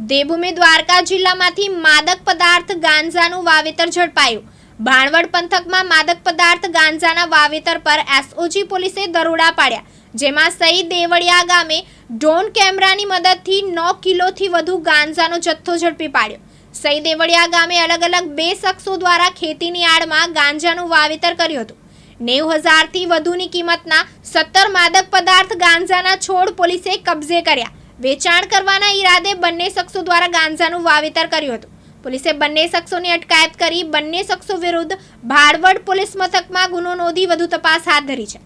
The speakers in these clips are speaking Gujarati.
દેવભૂમિ દ્વારકા જિલ્લામાંથી માદક પદાર્થ ગાંજાનું વાવેતર ઝડપાયું. ભાણવડ પંથકમાં માદક પદાર્થ ગાંજાના વાવેતર પર એસઓજી પોલીસે દરોડા પાડ્યા, જેમાં સઈ દેવળિયા ગામે ડ્રોન કેમેરાની મદદથી નવ કિલોથી વધુ ગાંજાનો જથ્થો ઝડપી પાડ્યો. સઈ દેવળિયા ગામે અલગ અલગ બે શખ્સો દ્વારા ખેતીની આડમાં ગાંજાનું વાવેતર કર્યું હતું. નેવ હજારથી વધુની કિંમતના સત્તર માદક પદાર્થ ગાંજાના છોડ પોલીસે કબજે કર્યા. વેચાણ કરવાના ઈરાદે બંને શખ્સો દ્વારા ગાંજાનું વાવેતર કર્યું હતું. પોલીસે બંને શખ્સોની અટકાયત કરી બંને શખ્સો વિરુદ્ધ ભાડવડ પોલીસ મથકમાં ગુનો નોંધી વધુ તપાસ હાથ ધરી છે.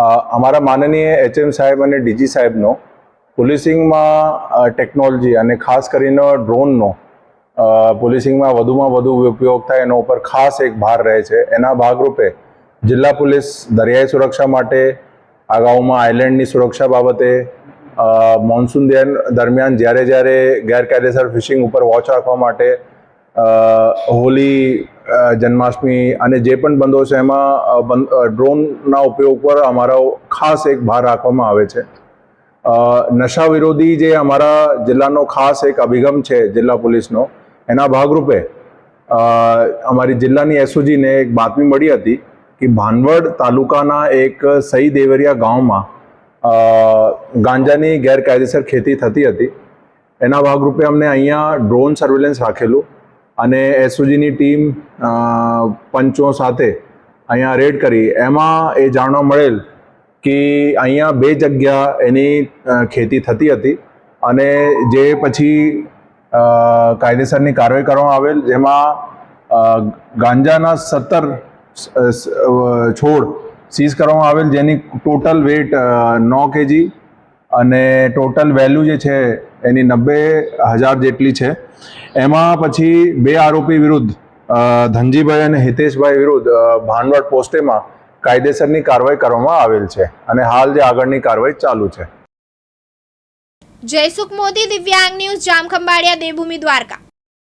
અમારા માનનીય એચએમ સાહેબ અને ડીજી સાહેબનો પોલીસિંગમાં ટેકનોલોજી અને ખાસ કરીને ડ્રોનનો પોલીસિંગમાં વધુમાં વધુ ઉપયોગ થાય એના ઉપર ખાસ એક ભાર રહે છે. એના ભાગરૂપે જિલ્લા પોલીસ દરિયાઈ સુરક્ષા માટે અગાઉમાં આઇલેન્ડની સુરક્ષા બાબતે મોન્સૂન દરમિયાન- જ્યારે જ્યારે ગેરકાયદેસર ફિશિંગ ઉપર વોચ રાખવા માટે હોલી જન્માષ્ટમી અને જે પણ બંધો છે એમાં ડ્રોનના ઉપયોગ પર અમારો ખાસ એક ભાર રાખવામાં આવે છે. નશા વિરોધી જે અમારા જિલ્લાનો ખાસ એક અભિગમ છે જિલ્લા પોલીસનો, એના ભાગરૂપે અમારી જિલ્લાની એસઓજીને એક બાતમી મળી હતી કે ભાનવડ તાલુકાના એક સઈ દેવરિયા ગામમાં ગાંજાની ગેરકાયદેસર ખેતી થતી હતી. એના ભાગરૂપે અમને અહીંયા ડ્રોન સર્વેલન્સ રાખેલું. અને એસઓજીની ટીમ પંચો સાથે અહીંયા રેડ કરી. એમાં એ જાણવા મળેલ કે અહીંયા બે જગ્યા એની ખેતી થતી હતી અને જે પછી કાયદેસરની કાર્યવાહી કરવામાં આવેલ, જેમાં ગાંજાના સત્તર છોડ સીઝ કરવામાં આવેલ, જેની ટોટલ વેટ નવ કેજી અને ટોટલ વેલ્યુ જે છે એની નબ્બે હજાર જેટલી છે. એમાં પછી બે આરોપી વિરુદ્ધ ધનજીભાઈ અને હિતેશભાઈ વિરુદ્ધ ભાનવડ પોસ્ટેમાં કાયદેસરની કાર્યવાહી કરવામાં આવેલ છે અને હાલ જે આગળની કાર્યવાહી ચાલુ છે. જયસુખ મોદી, દિવ્યાંગ ન્યૂઝ, જામખંભાળિયા, દેવભૂમિ દ્વારકા.